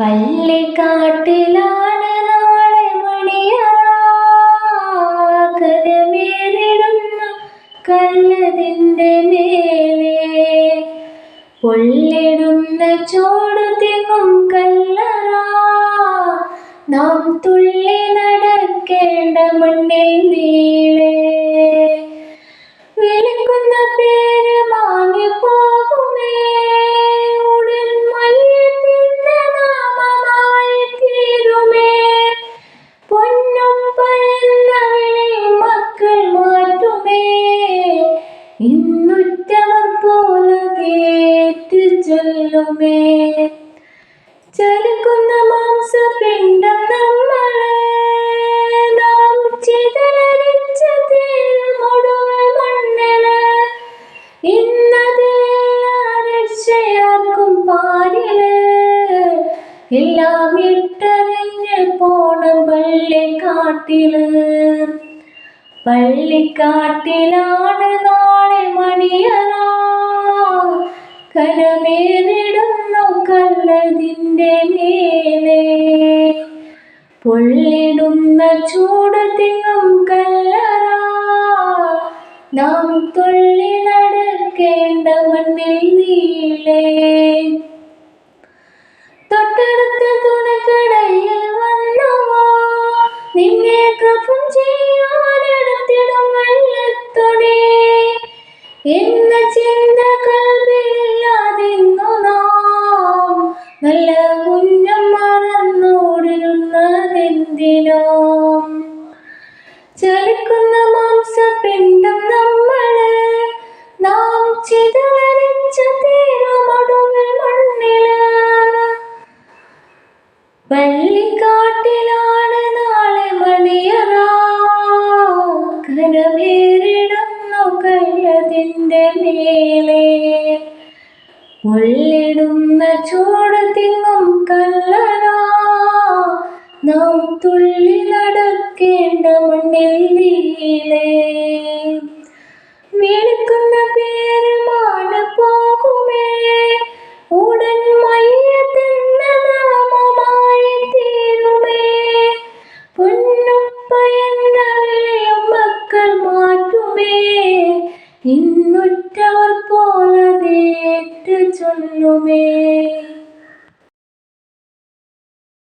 പള്ളിക്കാട്ടിലാണ് നാളെ മണിയറ കല്ലതിന്റെ മേലെ. പൊള്ളിടുന്ന ചോട് തിങ്ങും കല്ലറ. നാം തുള്ളി നടക്കേണ്ട മണ്ണിൽ നീളെ ചൊല്ലുമേ. ചലിക്കുന്ന മാംസപിണ്ഡം നമ്മളെ നാം ചിതറിച്ച പാരിൽ. എല്ലാം ഇട്ടറിഞ്ഞ് പോണം പള്ളിക്കാട്ടിൽ. പള്ളിക്കാട്ടിലാണ് നാളെ മണിയറ കരമേറിടുന്നു കല്ലതിന്റെ മേലെ. പൊള്ളിടുന്ന ചൂട് തിങ്ങും കല്ലറ. നാം തുള്ളി നടക്കേണ്ട മണ്ണിൽ നീളേ. തൊട്ടടുത്ത തുണക്കടയിൽ വന്നുവോ നിന്നെ കഫം ചെയ്യാനെടുത്തിടും വെള്ളത്തുണി എന്ന ചിന്ത നല്ല കുഞ്ഞം മറന്നോടിരുന്നതെന്തിനോ? ചലിക്കുന്ന മാംസപിണ്ഡം നമ്മൾ നാം ചിതറിച്ച തീരുമൊടുവിൽ മണ്ണിൽ. പള്ളിക്കാട്ടിലാണ് നാളെ മണിയറ. കരമേറിടുന്നു കയ്യതിന്റെ മേലെ. ഉള്ളിടുന്ന ചൂട് തിങ്ങും കല്ലനാ. നാം തുള്ളി നടക്കേണ്ട മണ്ണിൽ നീളേ Amen.